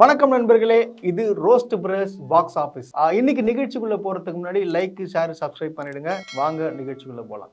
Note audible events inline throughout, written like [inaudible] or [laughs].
வணக்கம் நண்பர்களே இது ரோஸ்ட் பிரஸ் பாக்ஸ் ஆஃபீஸ் இன்னைக்கு நிகழ்ச்சிக்குள்ள போறதுக்கு முன்னாடி லைக் ஷேர் சப்ஸ்கிரைப் பண்ணிடுங்க. வாங்க நிகழ்ச்சிக்குள்ள போகலாம்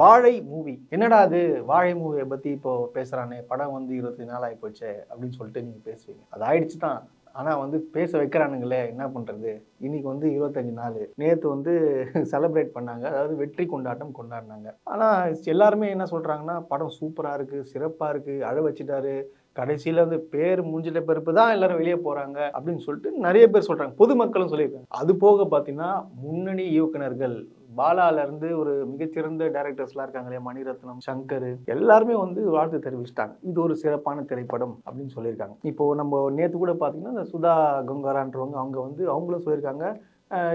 வாழை மூவி. என்னடா அது? வாழை மூவியை பத்தி இப்போ பேசுறானே படம் வந்து இருபத்தி நாள் ஆகி போச்சு அப்படின்னு சொல்லிட்டு நீங்க பேசுவீங்க. அது ஆயிடுச்சு தான் ஆனால் வந்து பேச வைக்கிறானுங்களே என்ன பண்ணுறது இன்னைக்கு வந்து இருபத்தஞ்சி நாள். நேற்று வந்து [laughs] செலிப்ரேட் பண்ணாங்க. அதாவது வெற்றி கொண்டாட்டம் கொண்டாடினாங்க. ஆனால் எல்லாருமே என்ன சொல்கிறாங்கன்னா படம் சூப்பராக இருக்குது சிறப்பாக இருக்குது அழ வச்சுட்டாரு. கடைசியில் வந்து பேர் மூஞ்சிட்ட பிறப்பு தான் எல்லாரும் வெளியே போகிறாங்க அப்படின்னு சொல்லிட்டு நிறைய பேர் சொல்கிறாங்க பொதுமக்களும் சொல்லியிருக்காங்க. அது போக பார்த்தீங்கன்னா முன்னணி இயக்குனர்கள் பாலாலேருந்து ஒரு மிகச்சிறந்த டைரக்டர்ஸ்லாம் இருக்காங்க இல்லையா? மணிரத்னம் சங்கர் எல்லாருமே வந்து வாழ்த்து தெரிவிச்சிட்டாங்க. இது ஒரு சிறப்பான திரைப்படம் அப்படின்னு சொல்லியிருக்காங்க. இப்போ நம்ம நேற்று கூட பார்த்தீங்கன்னா இந்த சுதா கங்காரான்றவங்க அவங்க வந்து அவங்களும் சொல்லியிருக்காங்க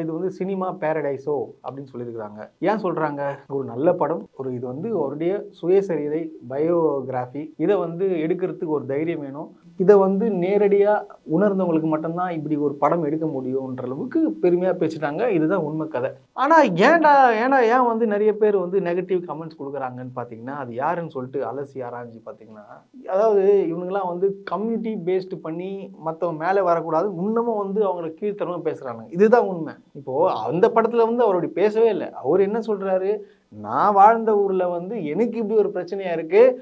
இது வந்து சினிமா பேரடைஸோ அப்படின்னு சொல்லியிருக்கிறாங்க. ஏன் சொல்கிறாங்க ஒரு நல்ல படம். ஒரு இது வந்து அவருடைய சுயசரிதை பயோகிராஃபி. இதை வந்து எடுக்கிறதுக்கு ஒரு தைரியம் வேணும். இதை வந்து நேரடியாக உணர்ந்தவங்களுக்கு மட்டும்தான் இப்படி ஒரு படம் எடுக்க முடியுன்ற அளவுக்கு பெருமையாக பேசிட்டாங்க. இதுதான் உண்மை கதை. ஆனால் ஏன்டா ஏன்னா ஏன் வந்து நிறைய பேர் வந்து நெகட்டிவ் கமெண்ட்ஸ் கொடுக்குறாங்கன்னு பார்த்தீங்கன்னா அது யாருன்னு சொல்லிட்டு அலசி ஆராய்ஞ்சி பார்த்தீங்கன்னா அதாவது இவனுங்களாம் வந்து கம்யூனிட்டி பேஸ்டு பண்ணி மற்றவங்க மேலே வரக்கூடாது. இன்னமும் வந்து அவங்களை கீழ்த்தரமாக பேசுகிறாங்க இதுதான் உண்மை. இப்போது அந்த படத்தில் வந்து அவர் அப்படி பேசவே இல்லை. அவர் என்ன சொல்கிறாரு நான் வாழ்ந்த ஊரில் வந்து எனக்கு இப்படி ஒரு பிரச்சனையாக இருக்குது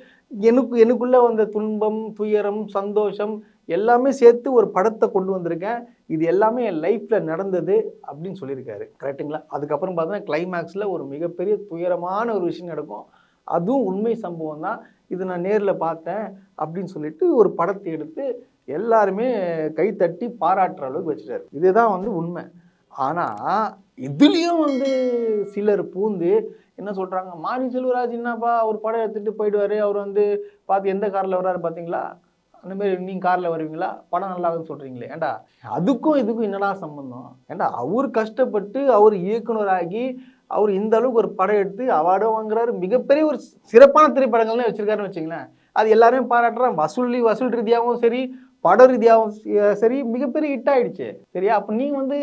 எனக்கு எனக்குள்ளே வந்த துன்பம் துயரம் சந்தோஷம் எல்லாமே சேர்த்து ஒரு படத்தை கொண்டு வந்திருக்கேன். இது எல்லாமே என் லைஃப்பில் நடந்தது அப்படின்னு சொல்லியிருக்காரு. கரெக்ட்டுங்களா அதுக்கப்புறம் பார்த்தோன்னா கிளைமேக்ஸில் ஒரு மிகப்பெரிய துயரமான ஒரு விஷயம் நடக்கும். அதுவும் உண்மை சம்பவம் தான். இது நான் நேரில் பார்த்தேன் அப்படின்னு சொல்லிட்டு ஒரு படத்தை எடுத்து எல்லாருமே கைத்தட்டி பாராட்டுற அளவுக்கு வச்சுட்டாரு. இதுதான் வந்து உண்மை. ஆனால் இதுலேயும் வந்து சிலர் பூந்து என்ன சொல்கிறாங்க மாரி செல்வராஜ் என்னப்பா அவர் படம் எடுத்துகிட்டு போயிடுவார். அவர் வந்து பார்த்து எந்த காரில் வர்றாரு பார்த்தீங்களா அந்த மாதிரி நீங்கள் காரில் வருவீங்களா? படம் நல்லாகுன்னு சொல்கிறீங்களே ஏண்டா அதுக்கும் இதுக்கும் என்னடா சம்பந்தம்? ஏண்டா அவர் கஷ்டப்பட்டு அவர் இயக்குனராகி அவர் இந்த அளவுக்கு ஒரு படம் எடுத்து அவார்டும் வாங்குறாரு. மிகப்பெரிய ஒரு சிறப்பான திரைப்படங்கள்லாம் வச்சிருக்காருன்னு வச்சுங்களேன் அது எல்லாருமே பாராட்டுறான். வசூல் வசூல் ரீதியாகவும் சரி பட ரீதியாகவும் சரி மிகப்பெரிய ஹிட் ஆயிடுச்சு. சரியா? அப்போ நீ வந்து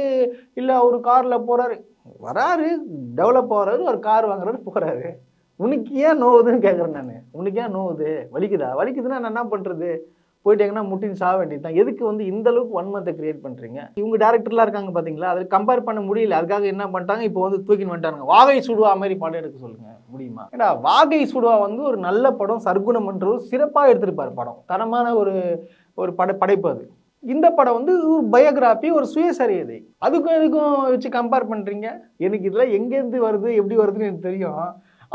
இல்லை அவர் காரில் போகிறாரு வராரு டெவலப் ஆகிறாரு ஒரு கார் வாங்குறாரு போகிறாரு உனக்கு ஏன் நோவுதுன்னு கேட்குறேன் நான். உனக்கு ஏன் நோவுது? வலிக்குதா? வலிக்குதுன்னா நான் என்ன பண்ணுறது போயிட்டு எங்கன்னா முட்டின்னு சாக வேண்டியது தான். எதுக்கு வந்து இந்த அளவுக்கு மந்த்தை கிரியேட் பண்ணுறீங்க இவங்க டேரக்டர்லாம் இருக்காங்க பார்த்தீங்களா அதில் கம்பேர் பண்ண முடியல. அதுக்காக என்ன பண்ணிட்டாங்க? இப்போ வந்து தூக்கின்னு வந்துட்டாங்க வாகை சுடுவா மாதிரி படம் எடுக்க சொல்லுங்கள் முடியுமா? ஏன்னா வாகை சுடுவா வந்து ஒரு நல்ல படம் சர்க்குணம்ன்ற ஒரு சிறப்பாக எடுத்திருப்பார் படம். தரமான ஒரு ஒரு பட படைப்பு அது. இந்த படம் வந்து ஒரு பயோகிராஃபி ஒரு சுயசரியதை அதுக்கும் இதுக்கும் வச்சு கம்பேர் பண்ணுறீங்க எனக்கு இதெல்லாம் எங்கேருந்து வருது எப்படி வருதுன்னு எனக்கு தெரியும்.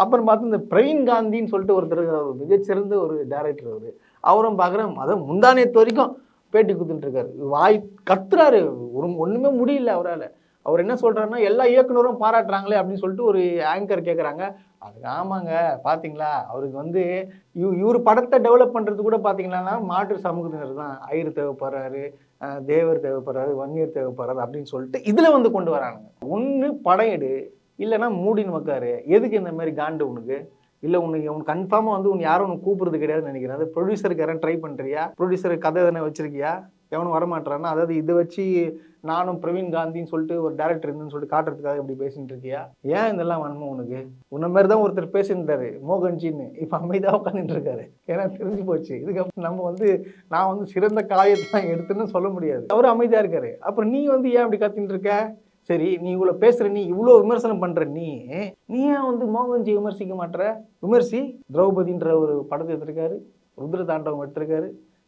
அப்புறம் பார்த்து இந்த பிரவீன் காந்தின்னு சொல்லிட்டு ஒருத்தர் இருக்காரு, ஒரு மிகச்சிறந்த ஒரு டேரக்டர் அவர். அவரும் பார்க்குறேன் அதை முந்தானியத்து வரைக்கும் பேட்டி கொடுத்துட்டு இருக்காரு. வாய் கத்துறாரு. ஒரு ஒன்றுமே முடியல அவரால். அவர் என்ன சொல்கிறாருன்னா எல்லா இயக்குனரும் பாராட்டுறாங்களே அப்படின்னு சொல்லிட்டு ஒரு ஆங்கர் கேட்குறாங்க அதுக்கு ஆமாங்க பார்த்தீங்களா அவருக்கு வந்து இவ் இவர் படத்தை டெவலப் பண்ணுறது கூட பார்த்தீங்கன்னா மாற்று சமூகத்தினர் தான். ஐயர் தேவைப்படுறாரு தேவர் தேவைப்படுறாரு வன்னியர் தேவைப்படுறாரு அப்படின்னு சொல்லிட்டு இதில் வந்து கொண்டு வரானுங்க. ஒன்று படம் எடு இல்லைன்னா மூடின்னு உக்காரு எதுக்கு இந்த மாதிரி காண்டு உனக்கு? இல்லை உனக்கு உனக்கு கன்ஃபார்மாக வந்து உன் யாரும் உனக்கு கூப்பிடுறது கிடையாதுன்னு நினைக்கிறேன். அது ப்ரொடியூசருக்கு யாரும் ட்ரை பண்ணுறியா ப்ரொடியூசர் கதை எதனா வச்சிருக்கியா? எவனும் வரமாட்டானா அதாவது இதை வச்சு நானும் பிரவீன் காந்தின்னு சொல்லிட்டு ஒரு டேரக்டர் இருந்துன்னு சொல்லிட்டு காட்டுறதுக்காக இப்படி பேசிட்டு இருக்கியா? ஏன் இதெல்லாம் வன்மம் உனக்கு? உன்ன மாதிரி தான் ஒருத்தர் பேசியிருந்தாரு மோகன்ஜின்னு. இப்போ அமைதியாக உட்காந்துட்டு இருக்காரு. ஏன்னா தெரிஞ்சு போச்சு. இதுக்கப்புறம் நம்ம வந்து நான் வந்து சிறந்த காயத்தை தான் எடுத்துன்னு சொல்ல முடியாது. அவர் அமைதியாக இருக்காரு. அப்புறம் நீ வந்து ஏன் அப்படி கத்தின்னு இருக்க? சரி நீ இவ்வளோ பேசுற நீ இவ்வளோ விமர்சனம் பண்ற நீ. நீ ஏன் வந்து மோகன்ஜி விமர்சிக்க மாட்ற? விமர்சி திரௌபதின்ற ஒரு படத்தை எடுத்திருக்காரு ருத்ர தாண்டவம் எடுத்திருக்காரு.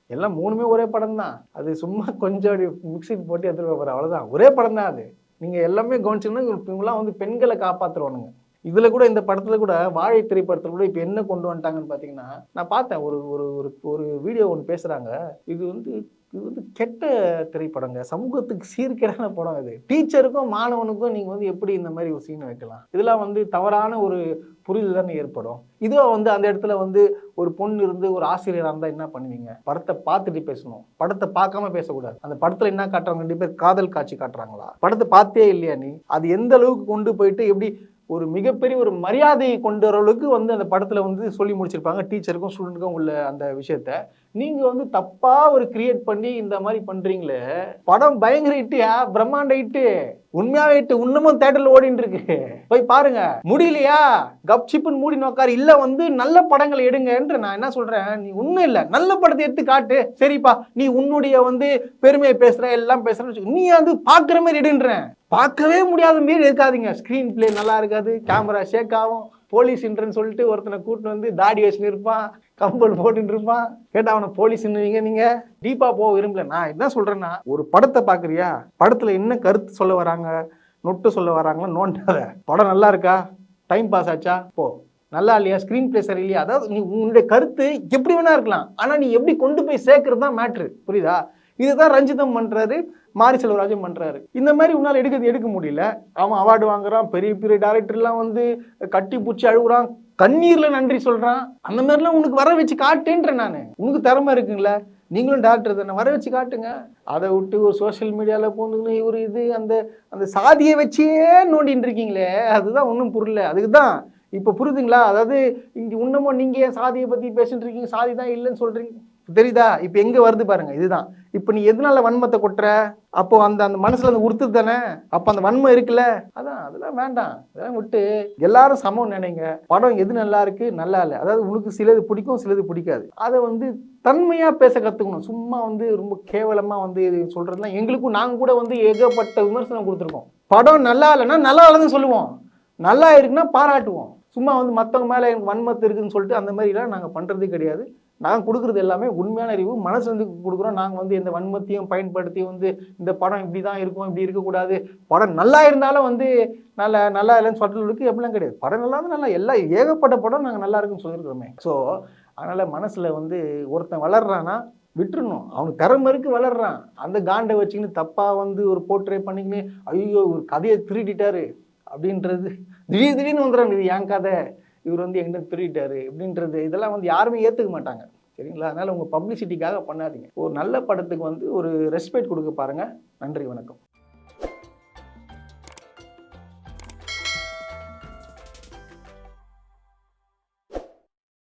எல்லாம் மூணுமே ஒரே படம் தான் அது சும்மா கொஞ்சம் அப்படி மிக்சிக்கு போட்டு எடுத்துட்டு போகிற அவ்வளோதான் ஒரே படம் தான் அது. நீங்கள் எல்லாமே கவனிச்சிங்கன்னா இவங்களாம் வந்து பெண்களை காப்பாற்றுவானுங்க இதில் கூட இந்த படத்தில் கூட வாழை திரைப்படத்தில் கூட இப்போ என்ன கொண்டு வந்துட்டாங்கன்னு பார்த்தீங்கன்னா நான் பார்த்தேன். ஒரு ஒரு ஒரு ஒரு வீடியோ ஒன்று பேசுகிறாங்க இது வந்து இது வந்து கெட்ட திரைப்படங்க. சமூகத்துக்கு சீர்கேடான படம் இது. டீச்சருக்கும் மாணவனுக்கும் நீங்கள் வந்து எப்படி இந்த மாதிரி ஒரு சீனை வைக்கலாம்? இதெல்லாம் வந்து தவறான ஒரு புரிதல் தானே ஏற்படும். இதுவும் வந்து அந்த இடத்துல வந்து ஒரு பொண்ணு இருந்து ஒரு ஆசிரியராக இருந்தால் என்ன பண்ணுவீங்க? படத்தை பார்த்துட்டு பேசணும். படத்தை பார்க்காம பேசக்கூடாது. அந்த படத்தில் என்ன காட்டுறாங்க? ரெண்டு பேர் காதல் காட்சி காட்டுறாங்களா? படத்தை பார்த்தே இல்லையா நீ? அது எந்த அளவுக்கு கொண்டு போயிட்டு எப்படி ஒரு மிகப்பெரிய ஒரு மரியாதையை கொண்டு வர அளவுக்கு வந்து அந்த படத்தில் வந்து சொல்லி முடிச்சிருப்பாங்க. டீச்சருக்கும் ஸ்டூடெண்ட்டுக்கும் உள்ள அந்த விஷயத்த. நீங்க வந்து தப்பா ஒரு கிரியேட் பண்ணி இந்த மாதிரி பண்றீங்களே படம் பயங்கர ஹிட்டியா பிரம்மாண்ட ஹிட்டு உண்மையாவே ஹிட்டு இன்னமும் தேட்டர்ல ஓடின்னு இருக்கு. போய் பாருங்க. முடியலையா? கப் சிப்புன்னு மூடி நோக்காரு. இல்ல வந்து நல்ல படங்களை எடுங்கன்ற நான் என்ன சொல்றேன்? நீ ஒண்ணும் இல்ல. நல்ல படத்தை எடுத்து காட்டு. சரிப்பா. நீ உன்னுடைய வந்து பெருமையை பேசுற எல்லாம் பேசுகிறேன்னு நீ வந்து பாக்குற மாதிரி எடுன்றேன். பார்க்கவே முடியாத மாரி இருக்காதீங்க. ஸ்க்ரீன் பிளே நல்லா இருக்காது. கேமரா ஷேக் ஆகும். போலீஸ்ன்றன்னு சொல்லிட்டு ஒருத்தனை கூட்டிட்டு வந்து தாடி வச்சுன்னு இருப்பான். கம்பல் போட்டுட்டு இருப்பான். கேட்டா அவனை போலீஸ்ன்னுவீங்க நீங்க? டீப்பா போக விரும்பல. நான் என்ன சொல்றேன்னா ஒரு படத்தை பாக்குறியா படத்துல என்ன கருத்து சொல்ல வராங்க? நொட்டு சொல்ல வராங்களா? நோண்டாத. படம் நல்லா இருக்கா? டைம் பாஸ் ஆச்சா? போ. நல்லா இல்லையா? ஸ்க்ரீன் பிளே சரி இல்லையா அதாவது நீ உன்னுடைய கருத்து எப்படி வேணா இருக்கலாம். ஆனா நீ எப்படி கொண்டு போய் சேர்க்கறது தான் மேட்ரு புரியுதா? இதுதான் ரஞ்சிதம் பண்றாரு. மாரி செல்வராஜும் பண்ணுறாரு இந்த மாதிரி உன்னால் எடுக்கிறது எடுக்க முடியல. அவன் அவார்டு வாங்குறான் பெரிய பெரிய டேரக்டர்லாம் வந்து கட்டி பூச்சி அழுகுறான் கண்ணீரில் நன்றி சொல்கிறான் அந்த மாதிரிலாம் உனக்கு வர வச்சு காட்டுன்றேன் நான். உனக்கு திறமை இருக்குங்கள. நீங்களும் டாக்டர் தானே. வர வச்சு காட்டுங்க. அதை விட்டு ஒரு சோஷியல் மீடியாவில் போந்துக்கணும் இவர் இது அந்த அந்த சாதியை வச்சே நோண்டின்னு இருக்கீங்களே. அதுதான் ஒன்றும் புரியல. அதுக்கு தான் இப்போ புரியுதுங்களா? அதாவது இங்கே இன்னமும் நீங்கள் ஏன் சாதியை பற்றி பேசிட்டு இருக்கீங்க? சாதி தான் இல்லைன்னு சொல்கிறீங்க தெரியுதா? இப்போ எங்கே வருது பாருங்க இதுதான். இப்போ நீ எதனால வன்மத்தை கொட்டுற? அப்போ அந்த அந்த மனசில் அந்த உறுத்து தானே? அப்போ அந்த வன்மம் இருக்குல்ல? அதான் அதெல்லாம் வேண்டாம். அதெல்லாம் விட்டு எல்லாரும் சமம் நினைங்க. படம் எது நல்லா இருக்கு? நல்லா இல்லை. அதாவது உனக்கு சிலது பிடிக்கும் சிலது பிடிக்காது. அதை வந்து தன்மையாக பேச கற்றுக்கணும் சும்மா வந்து ரொம்ப கேவலமாக வந்து இது சொல்றதுலாம் எங்களுக்கும் நாங்கள் கூட வந்து ஏகப்பட்ட விமர்சனம் கொடுத்துருக்கோம். படம் நல்லா இல்லைன்னா நல்லா இல்லைன்னு சொல்லுவோம். நல்லா இருக்குன்னா பாராட்டுவோம். சும்மா வந்து மற்றவங்க மேலே எனக்கு வன்மத்து இருக்குன்னு சொல்லிட்டு அந்த மாதிரிலாம் நாங்கள் பண்ணுறதே கிடையாது. நாங்கள் கொடுக்குறது எல்லாமே உண்மையான அறிவு மனசு வந்து கொடுக்குறோம். நாங்கள் வந்து எந்த வன்மத்தையும் பயன்படுத்தி வந்து இந்த படம் இப்படி தான் இருக்கும் இப்படி இருக்கக்கூடாது. படம் நல்லா இருந்தாலும் வந்து நல்லா நல்லா இல்லைன்னு சொல்கிறதுக்கு எப்படிலாம் கிடையாது. படம் நல்லா இருந்தா நல்லா எல்லா ஏகப்பட்ட படம் நாங்கள் நல்லா இருக்குன்னு சொல்லியிருக்கிறோமே. ஸோ அதனால் மனசில் வந்து ஒருத்தன் வளர்றான்னா விட்டுருணும் அவனுக்கு திறமை இருக்கு வளர்றான். அந்த காண்டை வச்சுக்கின்னு தப்பாக வந்து ஒரு போர்ட்ரே பண்ணிக்கின்னு ஐயோ ஒரு கதையை திருடிட்டாரு அப்படின்றது திடீர் திடீர்னு வந்துடுறாங்க இது என் கதை. இவர் வந்து எங்கிட்ட திருடிட்டாரு அப்படின்றது இதெல்லாம் வந்து யாருமே ஏற்றுக்க மாட்டாங்க சரிங்களா? அதனால் உங்கள் பப்ளிசிட்டிக்காக பண்ணாதீங்க. ஒரு நல்ல படத்துக்கு வந்து ஒரு ரெஸ்பெக்ட் கொடுக்க பாருங்கள் நன்றி வணக்கம்.